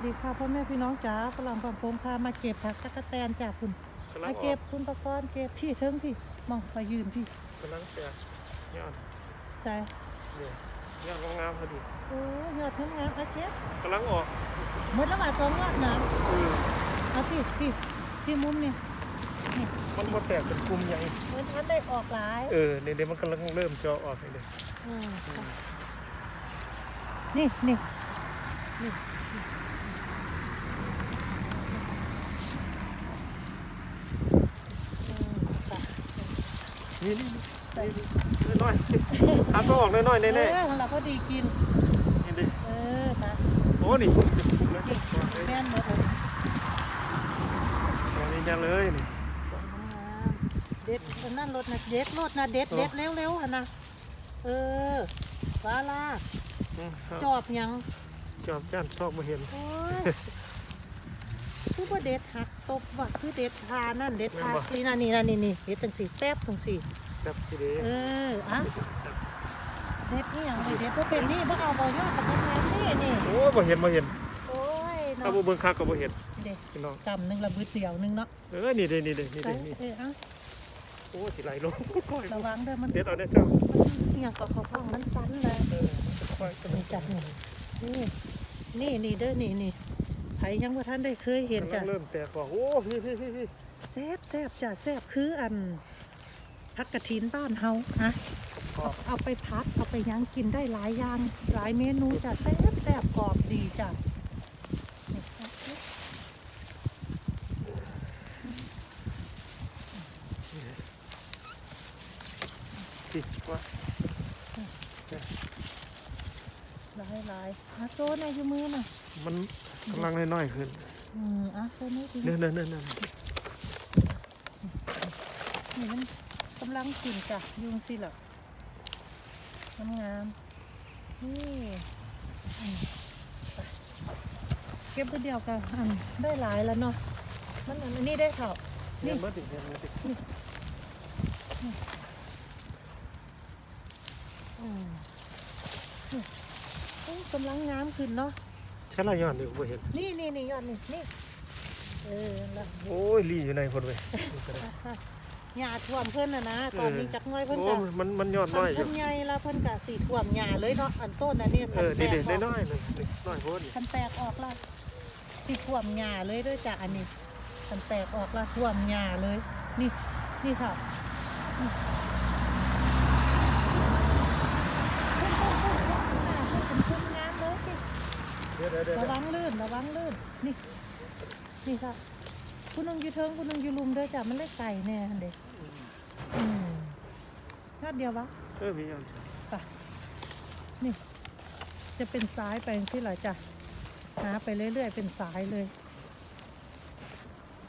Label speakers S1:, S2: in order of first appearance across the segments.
S1: ำอะไรสวัสดีค่ะพ่อแม่พี่น้องจ๋าฝรั่งฝั่งโค้งพามาเก็บผักตะกะแตนจากคุณ
S2: กำลั
S1: มาง
S2: ออ
S1: เก็
S2: ก
S1: บคุณประกรณ์เก็บพี่เทิงพี่มองไปยืนพี่
S2: กำลังแตกยอด
S1: ใจ
S2: เนี่ยยอดงามๆพอดี
S1: โอ้ยอดทั้งงามเอาเก็บ
S2: กำลังออก
S1: หมดแล้วว่าสองยอดน้
S2: เออำ
S1: เอาพี่พี่พี่มุมนี่นี่
S2: มันมาแตกเป็นกลุ่มใหญ่
S1: เหมือนทันได้ออกหลาย
S2: เออเดี๋ยวๆมันกำลังเริ่มเจาะออกเลย
S1: อืมนี่นี่นี่อืมไป
S2: นี่นี่นี่น้อยๆหาตัวออกน้อยๆ
S1: เอ
S2: แน่เอ
S1: ของเราก็ดีกิน
S2: ๆนี่ดิ
S1: เออมา
S2: โอ้นี่เป็นกลุ่มเลย
S1: นี่แม่นหมดเลย
S2: อันนี้จะเลยนี่
S1: เด็ดนั่นรถนะเด็ดรถนะเด็ดเด็ดเร็วๆอะนะเออวาลาจอบยัง
S2: จอบจ้านชอบมาเห็น
S1: โอ้ย ว่าเด็ดหักตบว่ะคือเด็ดพานั่นเด็ดพานี่นะนี่นะนี่นี่เด็ดตั้งสี่แป๊บตั้งสี่
S2: แบบทีเดีย
S1: เอออะเด็ดนี่อย่างไรเด็ดพวกเป็นนี่พวกเอาบอยอดกับงานนี่นี่
S2: โอ้บ่เห็นบ่เห็น
S1: โอ้ย
S2: ถ้า
S1: เนาะ
S2: บ่เบิ่งคักก็บ่เห็น
S1: เด็ด
S2: พี่น้อง
S1: กำหนึ่งระบือเสียวหนึ่งเนาะ
S2: เออนี่เด้นี่เด้นี่
S1: ใส่
S2: เด้นี่
S1: เอออะ
S2: โอ้สิไหลลงค่อย
S1: ระวังเด้อมัน
S2: เด็ดเอาได้อเจ้า
S1: เนี่ยก็เขาห้องมันสั้นเลย
S2: เออค่อยๆ
S1: นี่จับนี่นี่นี่นี่เด้อนี่นี่ ไผยังว่าท่านได้เคยเห็น
S2: กำลั
S1: จ้ะ
S2: งเริ่มแตกออกโอ้พี่พี่พี่พี่
S1: แซบแซบจ้ะแซบคืออันพักกระถินบ้านเฮาฮะ
S2: กรอบ
S1: เอาไปพัดเอาไปย่างกินได้หลายอย่างหลายเมนูจ้ะแซบแซบกรอบดีจ้ะนี่ครับ
S2: สิว่า
S1: หลายหลายอะโซนอยู่มือน่ะ
S2: มัน กำลังน้อยๆขึ้น
S1: อืมอะโซนนี้ดี
S2: เนื่อเนื่อเนื่อเนื่อ
S1: นี่มันกำลังกินจ้ะยุงสิเหรองามงามๆนี่อืมไปเก็บตัวเดียวกันอันได้หลายแล้วเนาะมันอันนี้ได้เข่า
S2: เนี่ยเมื่อติดเนี่ยเมื่อติด
S1: อืมนี่โอ้ยกำลังงามขึ้นเนาะ
S2: ใช่ละย้อนเดี๋ยวบ่เห็น
S1: นี่นี่นี่ยอดนี่นี่เออแล้ว
S2: โอ้ยลี่อยู่ในคนเว้ย
S1: หญ้าท่วมเพิ่นน่ะนะตอนนี้จักหน้อยเพิ่น
S2: โอ้
S1: ก็
S2: มันมันยอดน้อยอ
S1: เพิ่
S2: ยู่
S1: นใหญ่แล้วเพิ่นก็สีท่วมหญ้าเลยเนาะอันต้นอันนี้
S2: เออ
S1: คั
S2: นี่
S1: แต
S2: เด็
S1: ก
S2: ด
S1: ออก
S2: น้อยๆเลยนี่น้อยโพด
S1: คันแตกออกแล้วสีท่วมหญ้าเลยเด้วยจ้ะอันนี้คันแตกออกแล้วท่วมหญ้าเลย นี่นี่ค่ะนี่ขึ้นขึ้นขึ้นขึ้นอ่าขึ้นเป็นขึ้นงามเลยสิ
S2: เดี๋ยวเดี๋ยวเดี๋ยว
S1: ระวังลื่นระวังลื่นนี่นี่ค่ะคุณนึงอยู่เทิงคุณนึงอยู่ลุมเด้อจ้ะมันเล็กไก่แน่เด็กอืมยอดเดียววะ
S2: เออมีย้อน
S1: ไปนี่ จะเป็นซ้ายไปที่เหรอจ้ะหาไปเรื่อยๆเป็นสายเลย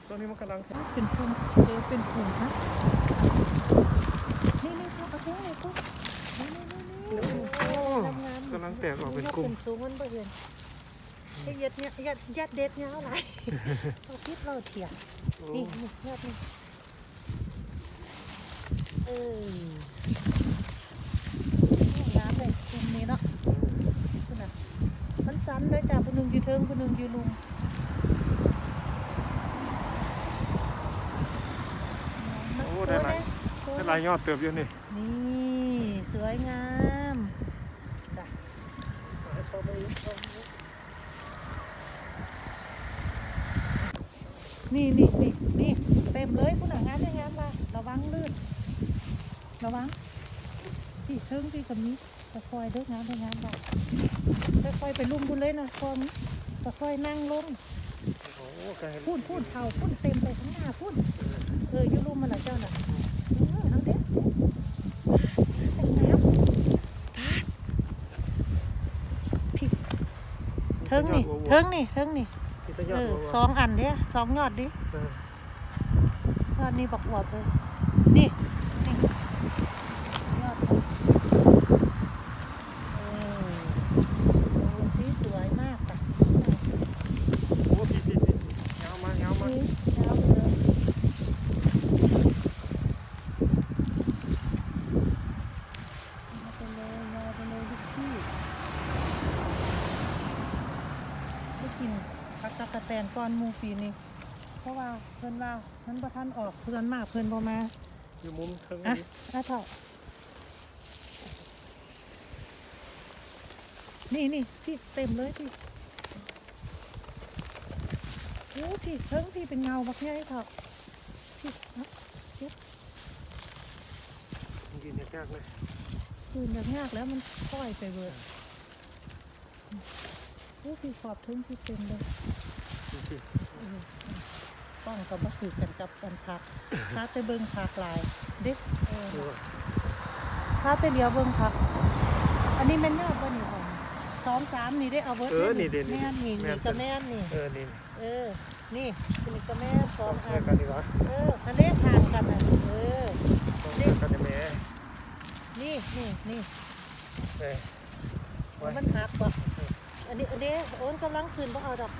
S2: ตอนนี้มันกำลัง
S1: เป็นภูมิเออเป็นภูมินะนี่นี่ค่ะเอาเท่าไหร่ปุ๊บนี่นี่นี่นี่
S2: โอ้
S1: งามๆ
S2: กำลังแตกออกเป็นกลุ่ม
S1: ยดสูงมันบ่เห็น ไอ้ยัดเนี่ยยัดยัดเด็ดเนี่ยเอาไรเราคิดเราเถียง
S2: โอ้
S1: นี่นี่ยอดนี่เออน้ำเลยตรงนี้เนาะคุณน่ะมันสั้นเลยจ้ะคนหนึ่งอยู่เทิงคนหนึ่งอยู่ลุม
S2: โอ้ได้หลาย
S1: โอ้
S2: ได้
S1: ย
S2: หลายยอดเติบอยู่นี่
S1: นี่สวยงามจ้ะ นี่นี่นี่นี่เต็มเลยคุณหนังงานได้งานมาระวังลื่นระวังพี่เทิงพี่กับนี้จะคอยเด้องานได้งานได้จะคอยไปลุ่มบุญเลยนะคอมจะคอยนั่งลง
S2: โอ้ไกล
S1: พูดพูดเท่าพูดเต็มไปข้างหน้าพูดเอออยูลุ่มมันละเจ้าน่ะเออเอาเด็ดแต่งน้ำปาดพี่เทิงนี่เทิงนี่เทิงนี่
S2: ที่ตะย
S1: เอ
S2: อด
S1: อ
S2: บัว
S1: สองอันเด้อสองยอดดิ
S2: เออย
S1: อดนี้บอกอวบเลยนี่นี่ยอด ผักตะกะแตนก้อนหมูปีนี้เพราะว่าเพิ่นว่าเพิ่นบ่ทันออกเพิ่นมากเพิ่นบ่มา
S2: อยู่มุมเทิง
S1: อะ
S2: นี้
S1: อะเท่านี่นี่พี่เต็มเลยพี่โอ้พี่เพิ่งพี่เป็นเงาบักใหญ่เท่าพี่เอา
S2: ยืนยากๆเลย
S1: คืนยากๆแล้วมันค่อยไปเบิด โอ้พี่ขอบถึงพี่เต็มเลย
S2: ดูสิ
S1: เออป้องกับบักคือกันกับกันพักพาไปเบิ่งผักหลาย เด็กเออ
S2: ดูว่า
S1: พาไปเดียวเบิ่งผัก อันนี้แม่นยอดบ่นี่ของสองสามนี่ได้เอาเบิร์ด
S2: เออนี่เด่น
S1: แม่นนี่นี่ก็แม่นนี่
S2: เออนี่
S1: เออ นี่นี่ก็แม่นส
S2: ต้
S1: อ
S2: องง
S1: อั
S2: แย
S1: น
S2: กกันดีกว่า
S1: เอออันนี้ทางกันอะเออ
S2: ต้องแยกกันแม่
S1: นี่นี่นี่
S2: เอ้ยไว้
S1: มันหักบ่ อันนี้อันนี้โอนกำลังขึ้นบ่เอาดอก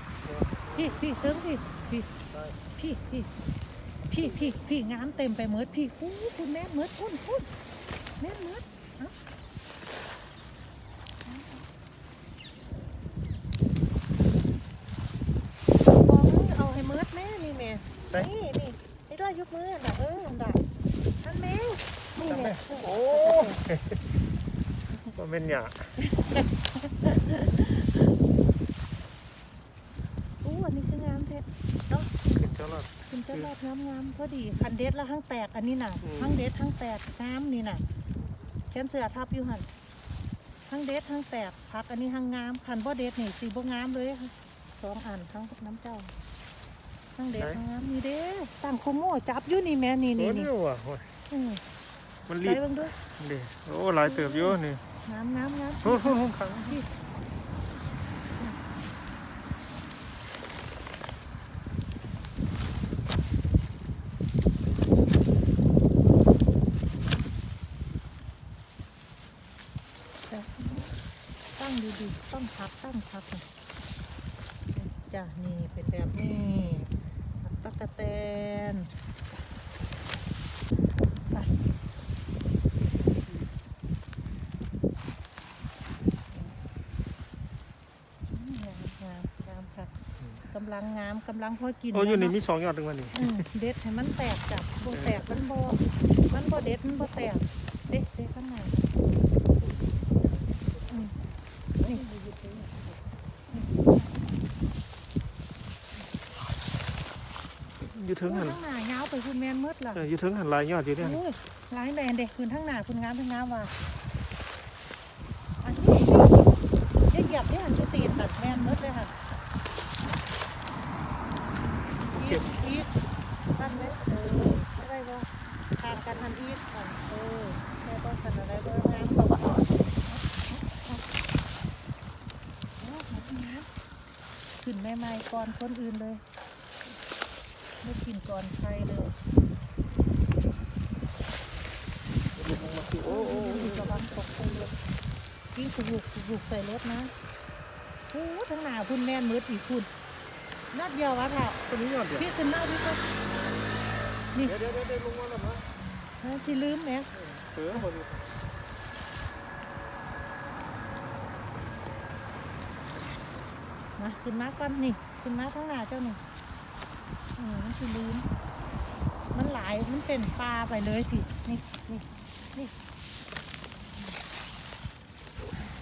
S1: พี่พี่ถึงพี่พี่
S2: ได้
S1: พี่พี่พี่พี่พี่งามเต็มไปหมดพี่อู้คุณแม่หมดคุณคุณแม่หมดเอาบอกมึงเอาให้หมดแม่นี่แม่
S2: ใส่
S1: นี่นี่ไอ้ด้อยยกมือน่ะเออน่ะนั่นแม่นี่
S2: ทำไม
S1: แหละ
S2: โอ้ก็เป็นหยา
S1: อู้อัน นี้คืองามแท้
S2: ขึ้นเจ้าลอด
S1: คุณเจะรอดงามงามๆพอดีอันเด็ดแล้วทั้งแตกอันนี้น่ะ
S2: อืม
S1: ทั้งเด็ดทั้งแตกงามนี่น่ะเขียนเสือทับอยู่หันทั้งเด็ดทั้งแตกพักอันนี้ทั้งงามคันบ่เด็ดนี่สีบ่งามเลยค่ะสองอันทั้งน้ำเจ้าทั้งเด็ดทั้งงามนี่เด้ตั้งโคโม่จับอยู่นี่แม่นี่
S2: โอ้
S1: นี่
S2: นี่
S1: นี่
S2: ว่ะโอ้ย
S1: อืม
S2: มัน
S1: ไป
S2: รีบ
S1: เบิ่งดู
S2: ดิโอ้หลายเติบอยู่นี่
S1: งามงามงาม
S2: โอ้โหขัง
S1: พี่ตั้งดีๆ ต้องพักตั้งพักนี่จ้ะนี่เป็นแบบนี้ผักตะกะแตนไปอืมงามงามงามค่ะกำลังงามกำลังพอกิน
S2: โอ้อยู่นี่
S1: แล้วเนาะ
S2: มีสองยอดถึงวันนี้
S1: อืมเด็ดให้มันแตกจับโบแตกมันโบมันโบเด็ดมันโบแตกเด็ดเด็ดข้างในอืมนี่
S2: อยู่ถึงหัน
S1: ข้างหน้ายาวไปคุณแมนมืดล่ะ
S2: เอออยู่ถึงหันหลายยอดอยู่เนี่ย
S1: โอ้ยร้ายแดงเด็กคุณทั้งหน้าคุณงามทั้งงามว่ะอันนี้อย่าเหยียบที่หันจะตีนตัดแมนมืดเลยค่ะอีกอีกทันไหมเอออะไรบ่ทานกันทันอีกอะเออแม่ต้องกันอะไรบ่งามกว่าขึ้นใหม่ๆก่อนคนอื่นเลย ไม่กินก่อนใครเลย
S2: โอ้โอ้
S1: ระวังตกใส่รถยิ่งขยุกขยุกใส่รถนะโอ้ทั้งหนาคุณแม่นมืดอีกคุณนัดเดียววะค่ะ
S2: ตัวนี้ยอดเดียว
S1: พี่ขึ้นหน้าพี่ก็
S2: เดี๋ยวเดี๋ยวเดี๋ยวลงมาแล้วมั้ง
S1: เออสิลืมแหม
S2: เสือหมดอยู่
S1: มาขึ้นมาก่อนนี่ขึ้นมาทั้งหนาเจ้าหนึ่ง ออมันสิลืมมันหลายมันเป็นปลาไปเลยสินี่นี่นี่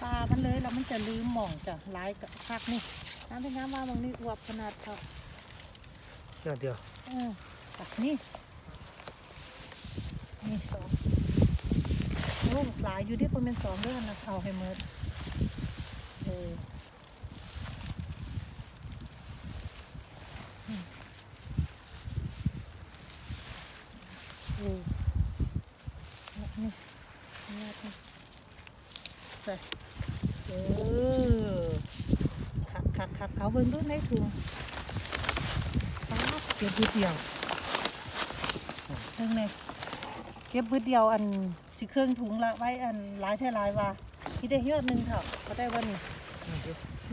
S1: ปลามันเลยแล้วมันจะลืมหม่องจ้ะหลายกับคักนี่น้ำเป็นน้ำว่าบางนี่อวบขนาดเขา
S2: ยอดเดียว
S1: เออตักนี่นี่สองโอ้หลายอยู่ที่ประมาณสองเดือนนะเอาให้เมิดเอออืมเออนี่นี่นี่ ใส่เออขักขักขักเอาเบิ่งดูในถุงป๊าบเก็บบืดเดียวเพิ่งเลยเก็บบืดเดียวอันสิเครื่องถุงละไว้อันหลายเท่าหลายว่าที่ได้ยอดหนึ่งเถอะก็ได้วันนี้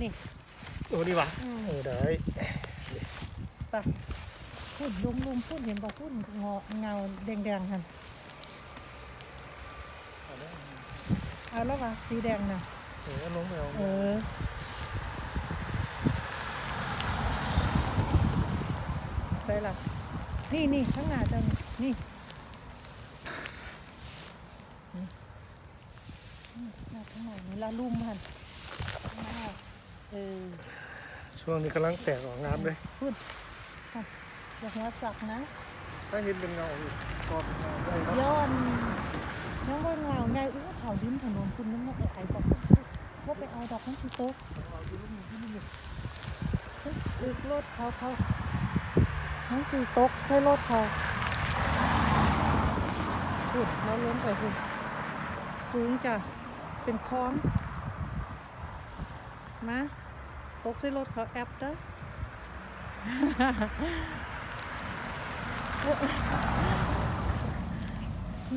S1: นี่
S2: โอ้นี่วะ
S1: อืม
S2: เออได้
S1: ไปพูดลุมลุมพูดเห็นป่ะพูดงอเงาแดงๆหัน เอาแล้ววะสีแดงน่ะ
S2: เออลงไปเอา
S1: เออล่ะนี่นี่ข้างหน้าเจ้านี่นี่นี่นี่หน้าข้างหน้านี่ละลุ่มหันข้างหน้าเออ
S2: ช่วงนี้กำลังแตกออกงามเลย
S1: พูดค่ะอย่าหัวสักนะ
S2: ถ้าเห็นเป็นเงาอยู่กอดเงาได้ครับ
S1: ย้อนน้องว่าเงาไงอู้เขาดิ้นถนนคุณน้ำมันไอ้ไข่บอกว่าไปเอาดอกมันคือโต๊ะตึกรถเขาเขานั่นคือโต๊ะใช่รถเขาพูดแล้วล้มไปพูดสูงจ้ะเป็นคลองมาตกใส่รถเขาแอปเด้อ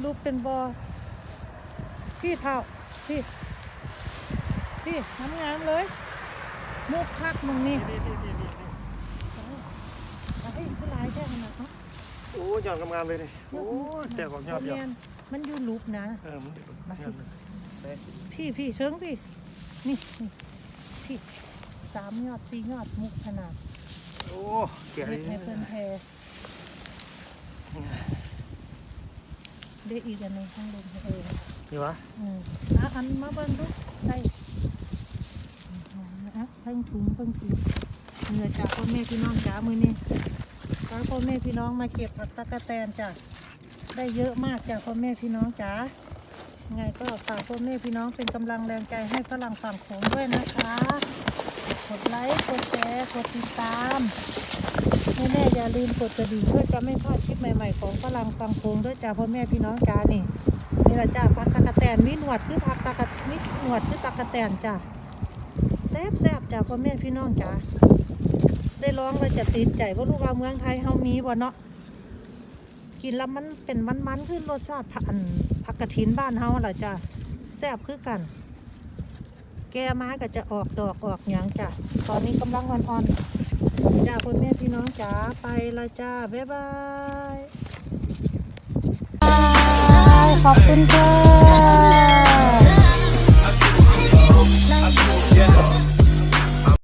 S1: รูปเป็นบอ พี่เท่าพี่พี่น้ำงามเลย มุกคักมึงนี่
S2: นี่นี่นี่นี่นี่
S1: ไอ้ผู้ร้ายแค่ขนาดเนาะ
S2: โอ้ยอดงามๆเลยนี่โอ้ยแตกออกยอดเดียว
S1: บ่แม่นมันอยู่รูปนะ
S2: เออมันยอดเลยใช่
S1: พี่พี่เชิงพี่ นี่นี่พี่สามยอดสี่ยอดมุกขนาด
S2: โอ้แก่
S1: เฮ็
S2: เล
S1: ด
S2: ย
S1: ให้เพิ่นแพรได้อีกอันหนึงข้างบนเออ
S2: นี่วะ
S1: อืมอะอันมาเบิ่งดูได้อะเพิ่งถุงเพิ่งถุงเหนื่อยจากพ่อแม่พี่น้องจ๋ามือนี่พาพ่อแม่พี่น้องมาเก็บผักตะกะแตนจ้ะได้เยอะมากจากพ่อแม่พี่น้องจ๋าไงก็ฝากพ่อแม่พี่น้องเป็นกำลังแรงใจให้ฝรั่งฝั่งโขงด้วยนะคะกดไลค์กดแชร์กดติดตามแม่ๆอย่าลืมกดกระดิ่งเพื่อจะไม่พลาดคลิปใหม่ๆของฝรั่งฝั่งโขงด้วยจ้าพ่อแม่พี่น้องจ๋านี่ นี่ละจ้าผักตะกะแตนมีหนวดคือผักตะกะมีหนวดคือตะกะแตนจ้าแซ่บแซ่บจ้าพ่อแม่พี่น้องจ้าได้ร้องแล้วจะติดใจว่าลูกว่าเมืองไทยเฮามีบ่เนาะกินแล้วมันเป็นมันๆขึ้นรสชาติผักอันผักกระถินบ้านเฮาล่ะจ้าแซ่บคือกัน แก้มาก็จะออกดอกออกหยังจ้าตอนนี้กำลังอ่อนๆจ้าพ่อแม่พี่น้องจ้าไปละจ้าบ๊ายบาย ขอบคุณค่ะ